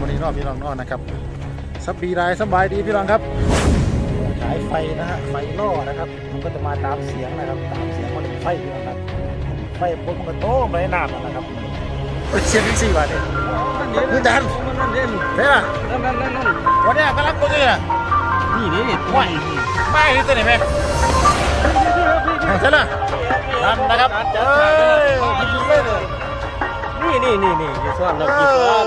วันนี้เนอกพี่น้องเนอกนะครับสบายดีสบายดีพี่น้องครับฉายไฟนะฮะไฟล่อนะครับ มันก็จะมาตามเสียงนะครับ ตามเสียงมันเป็นไฟพี่น้องครับไฟปุ๊บมันก็โต้ไปในน้ำนั่นนะครับเอ้ยเสียงที่สี่บาทเองนี่ดันนั่นเด่นเฮ้ยล่ะนั่นนั่นนั่นนั่นวันนี้กำลังกูเนี่ยนี่นี่ไม่ไม่นี่ตัวไหนแม่ใช่ล่ะนั่นนะครับเอ้ยจริงๆเลยเลยนี่นี่นี่นี่กี่ซ้อนเราเอกี่ซ้อน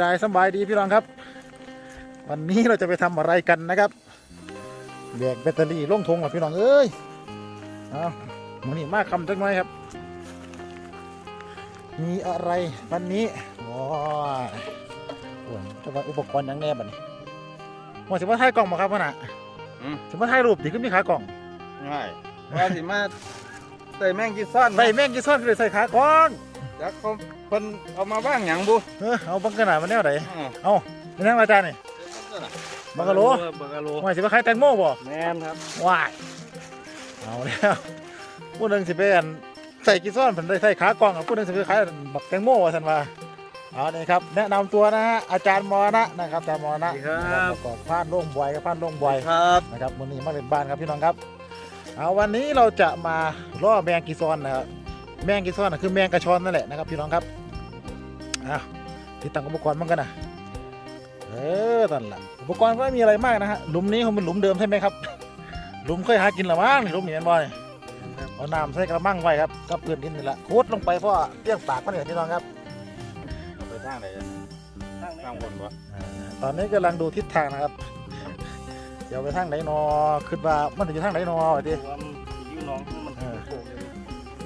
สบายดีสบายดีพี่น้องครับ วันนี้เราจะไปทำอะไรกันนะครับแบกแบตเตอรี่ลงทงเหรอพี่น้องเอ้ยเอาวันนี้มาคำจักหน่อยครับ มีอะไรวันนี้ว้าวโอ้ยจะว่าอุปกรณ์หยังแน่บัดนี้ว่าสิว่าถ่ายกล่องมาครับพ่อน่ะสิว่าถ่ายรูปดิขึ้นมีขากล่องง่ายว่าสิมาใส่แมงกี่ซ้อนใส่แม่งกี่ซ่อนก็เลยใส่ขากล่องจักเขา เพิ่นเอามาบ้างหยังบุเออเอาบังกระนาดมาแนวไหนอ่าเอาเป็นนั่งอาจารย์นี่บังกะโลบังกะโลว่าสิว่าขายแตงโมบ่แมนครับว้ายเอาแล้วผู้หนึ่งสิไปอันใส่กีซ้อนผมได้ใส่ขากล้องอะผู้หนึ่งสิไปขายบักแตงโมว่าสันว่าเอานี่ครับแนะนำตัวนะฮะอาจารย์มอนะนะครับอาจารย์มอนะประกอบพานโล่งบอยกับพานโล่งบอยครับนะครับวันนี้มาเล่นบ้านครับพี่น้องครับเอาวันนี้เราจะมาล่อแมงกีซอนนะครับ แมงกีซอนน่ะคือแมงกระชอนนั่นแหละนะครับพี่น้องครับอ้าวที่ตั้งอุปกรณ์มันกันนะเออนั่นแหละอุปกรณ์ก็ไม่มีอะไรมากนะฮะหลุมนี้คงเป็นหลุมเดิมใช่ไหมครับหลุมเคยหากินหรือมั้งนี่หลุมนี้แม่นบ่อยเอาน้ำใส่กระมังไว้ครับกับเพื่อนดินนี่แหละโคตรลงไปเพราะว่าเลี้ยงปากมันเนี่ยพี่น้องครับเอาไปทางไหนอะทางบนบ่อ่าตอนนี้กำลังดูทิศทางนะครับเดี๋ยวไปทางไหนนอคิดว่ามันจะอยู่ทางไหนนอวะทีว่ามันสิอยู่หน้อง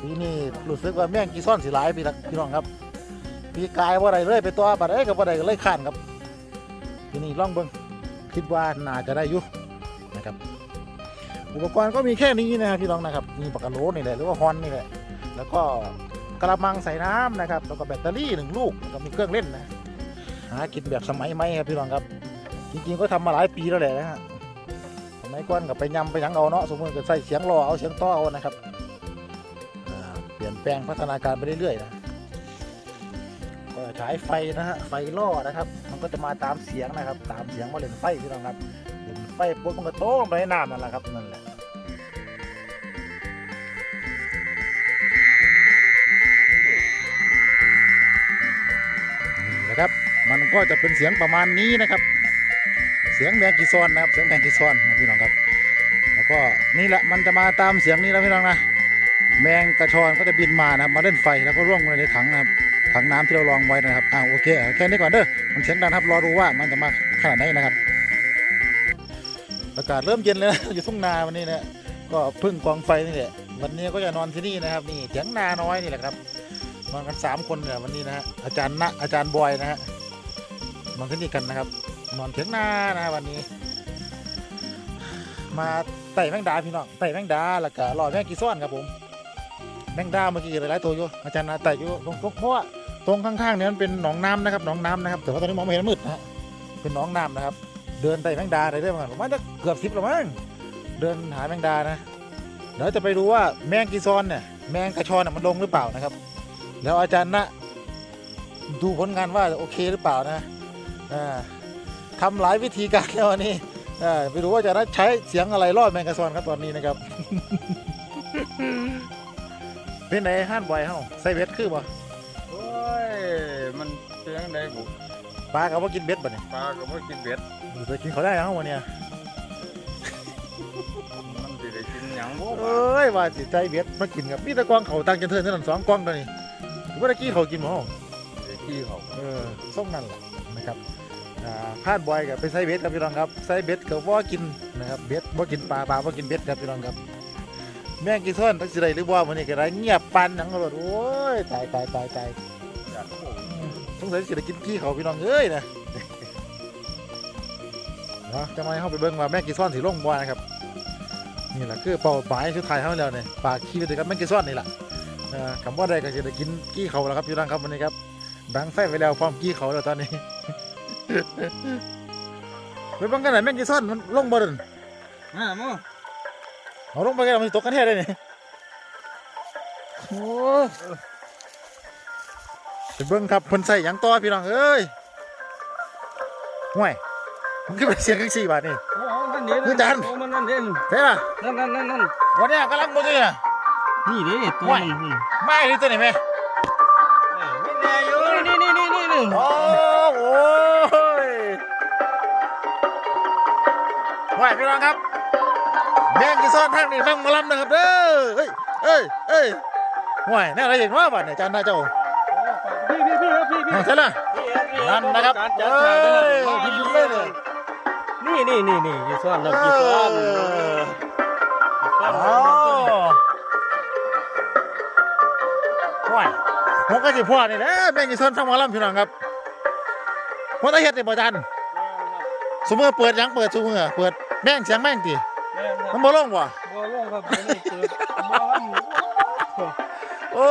ปีนี้รู้สึกว่าแม่งกีซ่อนสีหลายพี่ละพี่น้องครับปีกายว่าไรเลยไปตัวบัดเอ้กับว่าไรก็เลยข้านครับปีนี้ล่องเบิ้งคิดว่าน่าจะได้อยู่นะครับอุปกรณ์ก็มีแค่นี้นะครับพี่น้องนะครับมีปากกาโหลนี่แหละหรือว่าฮอนนี่แหละแล้วก็กระมังใส่น้ำนะครับแล้วก็แบตเตอรี่หนึ่งลูกแล้วก็มีเครื่องเล่นนะหากินแบบสมัยใหมครับพี่น้องครับ จริงๆก็ทำมาหลายปีแล้วแหละนะฮะสมัยก่อนกับไปยำไปยังเอาเนาะสมมติก็ใส่เสียงรอเอาเสียงต่อเอานะครับ แปลงพัฒนาการไปเรื่อยๆนะก็ฉายไฟนะฮะไฟล่อนะครับ มันก็จะมาตามเสียงนะครับ ตามเสียงว่าเล่นไฟพี่น้องครับเล่นไฟปุ๊บมันก็โต้งไปในน้ำนั่นแหละครับนั่นแหละนี่นะครับ มันก็จะเป็นเสียงประมาณนี้นะครับ เสียงแมงกีซอนนะครับ เสียงแมงกีซอนนะพี่น้องครับ แล้วก็นี่แหละมันจะมาตามเสียงนี้แล้วพี่น้องนะ แมงกระชอนก็จะบินมานะครับมาเล่นไฟแล้วก็ร่วงลงในถังนะครับถังน้ำที่เราลองไว้นะครับอ่าโอเคแค่นี้ก่อนเด้อมันเสียงดังครับรอดูว่ามันจะมาขนาดไหนนะครับอากาศเริ่มเย็นแล้วนะอยู่ทุ่งนาวันนี้นี่ยก็พึ่งกองไฟนี่แหละวันนี้ก็จะนอนที่นี่นะครับนี่เถียงนาน้อยนี่แหละครับนอนกันสามคนเนี่ยวันนี้นะฮะอาจารย์ณอาจารย์บอยนะฮะนอนที่นี่กันนะครับ นอนเถียงนานะฮะวันนี้ มาไต่แมงดาพี่น้องไต่แมงดาแล้วก็รอแมงกีซ้อนครับผม แมงดาเมื่อกี้หลายตัวอยู่อาจารย์นาไต่อยู่ตรงเพราะว่าตรงข้างๆเนี่ยมันเป็นหนองน้ำนะครับหนองน้ำนะครับ แต่ว่าตอนนี้มองไม่เห็นมืดนะฮะเป็นหนองน้ำนะครับ เดินไต่แมงดาได้เรื่อยๆประมาณจะเกือบสิบหรือมั้งเดินหาแมงดานะเดี๋ยวจะไปดูว่าแมงกีซอนเนี่ยแมงกระชอนมันลงหรือเปล่านะครับ แล้วอาจารย์นะดูผลงานว่าโอเคหรือเปล่านะอ่าทำหลายวิธีการแล้ววันนี้อ่ไปดูว่าจะได้ใช้เสียงอะไรล่อแมงกระชอนครับตอนนี้นะครับ เป็นไหนห้านบ่อยเฮาใส่เบ็ดคือบ่โอ้ยมันเป็นยังไงบุปลาก็บ่กินเบ็ดบ่เนี่ยปลาก็บ่กินเบ็ดเคยกินเขาได้เฮาวันเนี่ยมันสิได้กินหยังบ่เอ้ยว่าสิใจเบ็ดมากินกับมีแตะกวางเขาตังจันเทินเท่านั้นสองกวางตัวนี้บ่ได้กี้เขากินบ่เฮาได้ขี้เขาเออส่งนั่นแหละนะครับอ่าพานบ่อยกับไปใส่เบ็ดครับพี่น้องครับใส่เบ็ดก็บ่กินนะครับเบ็ดบ่กินปลาปลาบ่กินเบ็ดครับพี่น้องครับ แม่งกี่ซ้อนทักสิได้หรือบ่มื้อนี้ก็ได้เงียบปานหยังก็โลดโอ้ยตายตายตายตายอยากโอ้ยสงสัยสิได้กินกี้เขาพี่น้องเอ้ยนะเนาะจะมาให้เข้าไปเบิ่งว่าแม่งกีซ่อนสีลงบ่นะครับนี่แหละคือเป้าหมายสุดท้ายเขาแล้วเนี่ยปากขี้ไปถึงกับแม่งกีซ่อนนี่แหละเอ่อคำว่าใดก็จะได้กินกี้เขาแล้วครับพี่น้องครับวันนี้ครับดังไฟไปแล้วพร้อมกี้เขาแล้วตอนนี้ไปเบังกันไหนแม่งกีซ่อนมันลงบ่เดินอ่าโม เอาลงไปกันมันสิตกกันแท้เลยนี่โอ้ไปเบิ่งครับเพิ่นใส่หยังต่อพี่น้องเอ้ยห่วยมันคือเป็นเสียงกังสี่บาทนี่ โอ้มันนี่มือจันโอ้มันนั่นเด่นใช่ป่ะนั่นนั่นนั่นนั่นวันนี้กำลังบ่เลยอะ นี่ดิตัวว้ายมันไม่นี่ตัวนี้แม่ไม่แน่อยู่นี่นี่นี่นี่นี่โอ้โหยห่วยพี่น้องครับ แม่งกี่ซ่อนทางนี้ฟังหมาลำนะครับเด้อเฮ้ยเอ้ยเอ้ยห่วยแน่อะไรอย่างว่าบาดเนี่ยจันนายเจ้าพี่พี่พี่ครับพี่พี่เอาใช่ละนั่นนะครับจัดเอ้ฉากยพิมพ์เลยเลยนี่นี่นี่นี่ยี่ซ้อนเอเรายี่ซ้อนอยี่ซ้อนอ๋อห่วยผมก็สิพ่อนี่แหละแม่งกี่ซ่อนฟังหมาลำพี่น้องครับผมต้องเฮ็ดในบ่จันสมมติเปิดหยังเปิดซุมือเปิดแม่งเสียงแม่งติ มันบ่ลงบ่บัวร่วงครับเดี๋ยวนี้เปิดบัวร่วงโอ้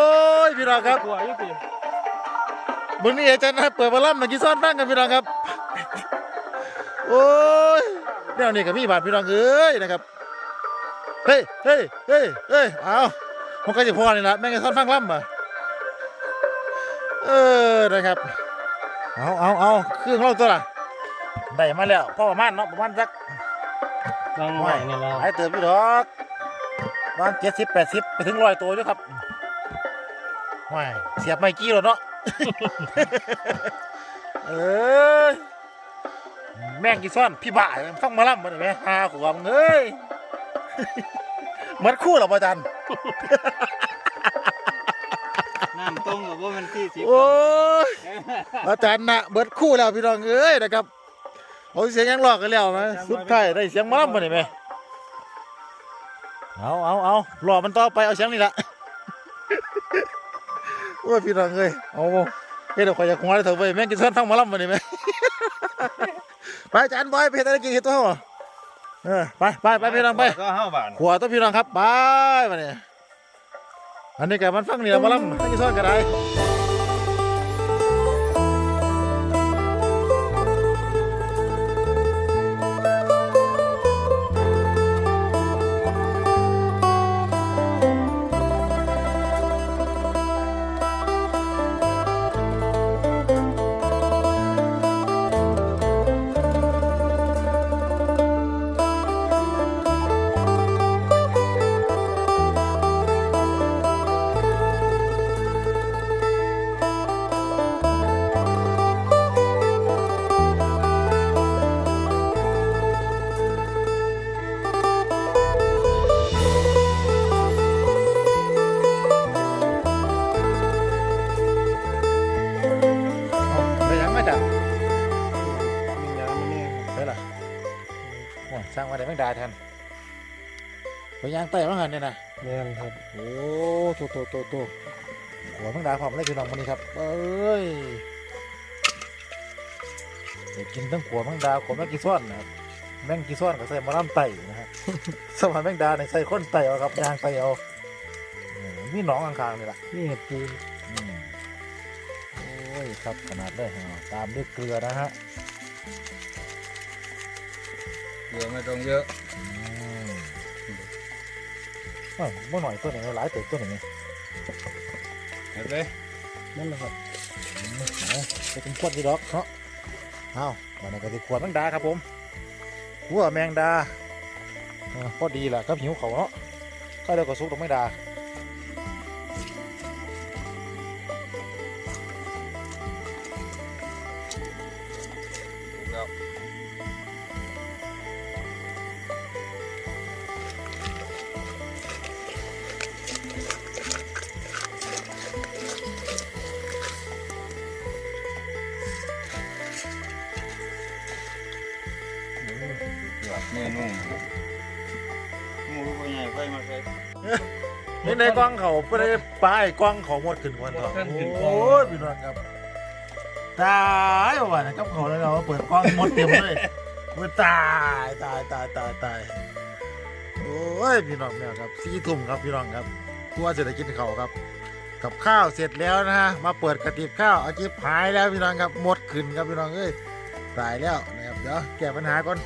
ยพี่น้องครับบัวอยู่ติมื้อนี้อาจารย์นะเปิดหมาลำแม่งกี่ซ่อนฟังกันพี่น้องครับ โอ้ยแนวนี้ก็มีบาดพี่น้องเอ้ยนะครับ เฮ้ยเฮ้ยเฮ้ยเฮ้ยเอาผมก็จะพอนี่ละแม่งจะซ่อนฟังล่ำอะเออนะครับ เอาเอาเอาเครื่องเราตัวละได้มาแล้วพอประมาณเนาะประมาณสัก นั่งใหม่นี่ละหลายเติมพี่ดอกประมาณเจ็ดสิบแปดสิบไปถึงร้อยตัวด้วยครับว้ายเสียบไม่กี่แล้วเนาะเอ้ยแม่งกี่ซ่อนพี่บ่าฟังหมาล่ำมาหน่อยไหมหาขวบเอ้ยเหมือนคู่เหรอพ่อจันน้ำต้มกับว่ามันที่สิบโอ้ยอาจารย์นะเบิดคู่แล้วพี่น้องเอ้ยนะครับ เอาเสียงยังหลอกกันแล้วไหมสุดท้ายได้เสียงหมาล่ำมาหน่อยไหมเอาเอาเอารอมันต่อไปเอาเสียงนี่ละโอ้ยพี่น้องเอ้ยเอาเฮ้ยเดี๋ยวขอยจะคว้าเลยเถอะเว้ยแม่งกินซ้อนฟังหมาล่ำมาหน่อยไหมไปอาจารย์บอยไปเฮ็ดอะไรกินเฮ็ดตัวเหรอเออไปไปไปพี่น้องไปก็ห้าบาทขวตัวพี่น้องครับไปมาเนี่ยอันนี้แกมันฟังนี่แหละหมาล่ำไม่กินซ้อนกันได้ สร้างมาได้ไม่ได้แทนไปย่างไต่มาหันเนี่ยนะแม่นครับโอ้โตโตโตโตหัวแมงดาพร้อมเลยพี่น้องวันนี้ครับเอ้ยเดี๋ยวกินทั้งหัวแมงดาหัวแมงกีซ้อนนะครับแมงกีซ้อนก็ใส่มะล่ำไต่นะฮะสมัยแมงดาเนี่ยใส่ข้นไต่เอาครับย่างไต่เอาเออมีหนองข้างๆนี่แหละนี่เห็ดปูนอืมโอ้ยครับขนาดเลยฮะตามด้วยเกลือนะฮะเก ลือไม่ต้องเยอะอืมเอ้าเมื่อหน่อยตัวหนึ่งหลายตัวตัวหนึ่งนี่เห็นไหมนั่นแหละครับอืมเอาไปเป็นขวดดีดอกเนาะเอาวันนี้ก็จะขวดแมงดาครับผมหัวแมงดาเออพอดีแหละครับหิวเขาวเนาะก็เดี๋ยวก็ซุกตรงแมงดา เมนูหมูตัวใหญ่ไฟมาใส่นี่ในกล้องเขาก็ได้ปลายกล้องเขาหมดขึ้นวันทองท่านขึ้นกล้องโอ้ยพี่น้องครับตายว่ะนะกับเขาแล้วเราเปิดกล้องหมดเต็มเลยโอ้ยตายตายตายตายตายโอ้ยพี่น้องเนี่ยครับสี่ทุ่มครับพี่น้องครับตัวเสร็จกินเขาวครับ กับข้าวเสร็จแล้วนะฮะมาเปิดกระติบข้าวอาจิบหายแล้วพี่น้องครับหมดขึ้นครับพี่น้องเอ้ยตายแล้วนะครับเดี๋ยวแก้ปัญหาก่อน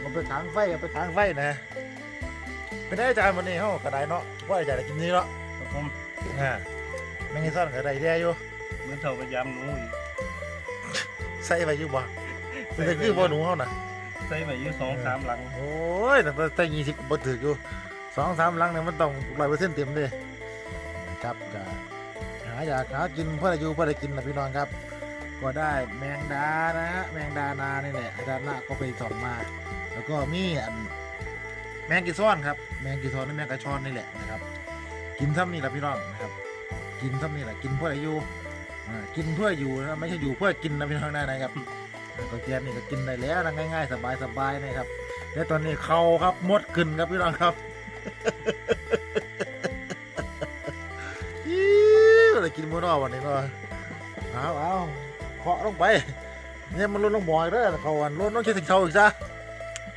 เอาไปถางไฟเอาไปถางไฟนะเป็นได้อาจารย์วันนี้เฮากระไดเนาะว่าอาจารย์จะกินนี้เนาะครับผมอ่าแมงอีซ่อนกระไดแย่อยู่เหมือนเท่าพยายามหนูอีกใส่ไปอยู่บ่มันจะคือบ่หนูเฮาน่ะใส่ไปอยู่สองสามหลัง โอ้ยแต่แต่ยี่สิบบ่ถืออยู่สองสามหลังเนี่ยมันต้องร้อยเปอร์เซ็นต์เต็มเลยครับก็หาอยากหากินเพื่ออายุเพื่อได้กินนะพี่น้องครับ ก็ได้แมงดานะฮะแมงดานานี่แหละอาจารย์ละก็ไปสอนมา แล้วก็มีอันแมงกีซ้อนครับ แมงกีซ้อนนี่แมงกระชอนนี่แหละนะครับ กินซ้ำนี่แหละพี่น้องนะครับ กินซ้ำนี่แหละกินเพื่ออายุอ่กินเพื่ออยู่นะไม่ใช่อยู่เพื่อกินนะพี่น้องได้นะครับก็แกนนี่ก็กินได้แล้วนะง่าย ๆ สบายๆนะครับแต่ตอนนี้เขาครับมดขึ้นครับพี่น้องครับอิ๊วอะไรกินมื้อนอวันนี้เนาะเอาเอาเคาะลงไปเนี่ยมันลดลงบ่อยเด้อเขาอันลดลงคิดถึงเขาอีกซะ